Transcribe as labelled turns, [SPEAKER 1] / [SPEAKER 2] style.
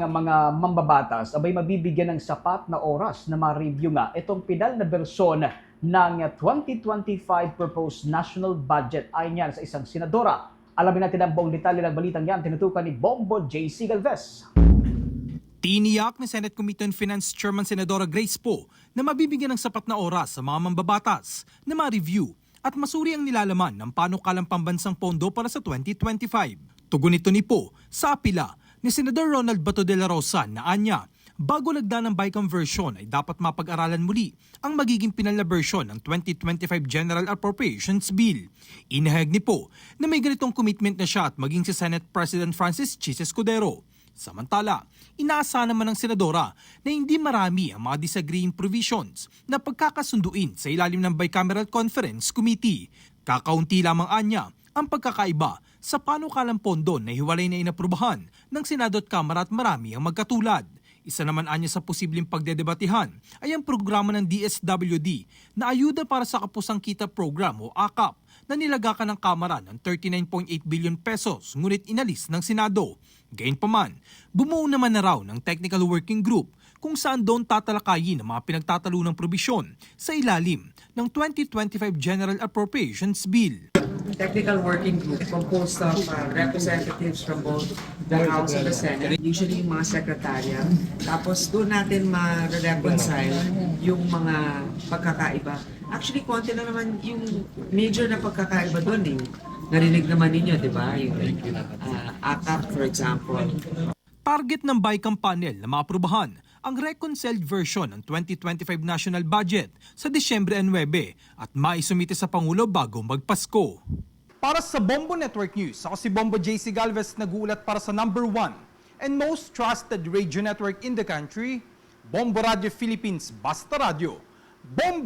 [SPEAKER 1] ng mga mambabatas abay mabibigyan ng sapat na oras na ma-review nga itong pinal na bersyon ng 2025 proposed national budget ayon yan sa isang senadora. Alamin natin ang buong detalye ng balitang yan tinutukan ni Bombo J.C. Galvez.
[SPEAKER 2] Tiniyak ni Senate Committee on Finance Chairman Senadora Grace Poe na mabibigyan ng sapat na oras sa mga mambabatas na ma-review at masuri ang nilalaman ng panukalang pambansang pondo para sa 2025. Tugon ito ni Poe sa apila ni Senador Ronald Bato de la Rosa na anya bago lagda ng BICAM version ay dapat mapag-aralan muli ang magiging pinal na version ng 2025 General Appropriations Bill. Inahayag ni Poe na may ganitong commitment na siya at maging si Senate President Francis Chis Escudero. Samantala, inaasa naman ng senadora na hindi marami ang mga disagreeing provisions na pagkakasunduin sa ilalim ng Bicameral Conference Committee. Kakaunti lamang anya ang pagkakaiba sa panukalang pondo na hiwalay na inaprubahan ng Senado at Kamara at marami ang magkatulad. Isa naman anya sa posibleng pagdedebatihan ay ang programa ng DSWD na Ayuda para sa Kapusang Kita Program o AKAP na nilagakan ng Kamara ng 39.8 billion pesos ngunit inalis ng Senado. Gayunpaman, bumuo naman na raw ng technical working group kung saan doon tatalakayin ang mga pinagtatalunang probisyon sa ilalim ng 2025 General Appropriations Bill.
[SPEAKER 3] Technical working group composed of uh, representatives from both the House and the Senate, usually yung mga sekretarya. Tapos doon natin ma-reconcile yung mga pagkakaiba. Actually, konti na naman yung major na pagkakaiba doon eh. Narinig naman ninyo, di ba? Yung uh, AKAP, for example.
[SPEAKER 2] Target ng BICAM panel na maaprubahan ang reconciled version ng 2025 national budget sa Disyembre 9 at maisumite sa Pangulo bago magpasko. Para sa Bombo Network News, ako si Bombo JC Galvez nag-uulat para sa number one and most trusted radio network in the country, Bombo Radio Philippines Basta Radio. Bombo!